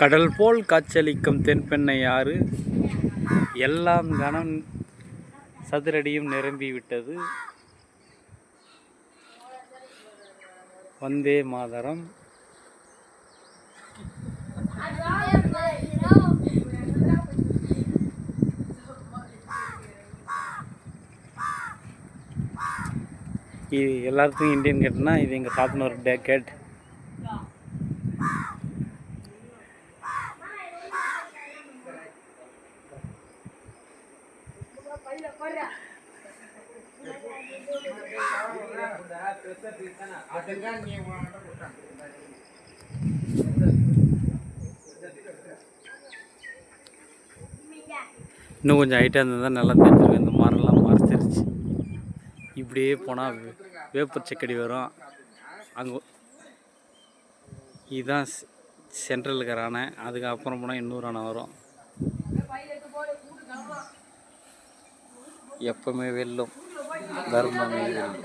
கடல் போல் காட்சியளிக்கும் தென்பெண்ணை ஆறு எல்லாம் கனம் சதுரடியும் நிரம்பிவிட்டது வந்தே மாதரம். இது எல்லாத்துக்கும் இந்தியன் கேட்னா இது எங்கள் தாத்தனூர் டே கேட். இன்னும் கொஞ்சம் ஹைட்டாக இருந்தால் நல்லா தெரிஞ்சிருக்கும். இந்த மரம்லாம் மறைச்சிருச்சு இப்படியே போனால் வேப்பர் செக்கடி வரும். அங்கே இதுதான் சென்ட்ரல் இருக்கிற அணை அதுக்கப்புறம் போனால் இன்னொரு அணை வரும். எப்பவுமே வெல்லும். தர்மமே வெல்லும்.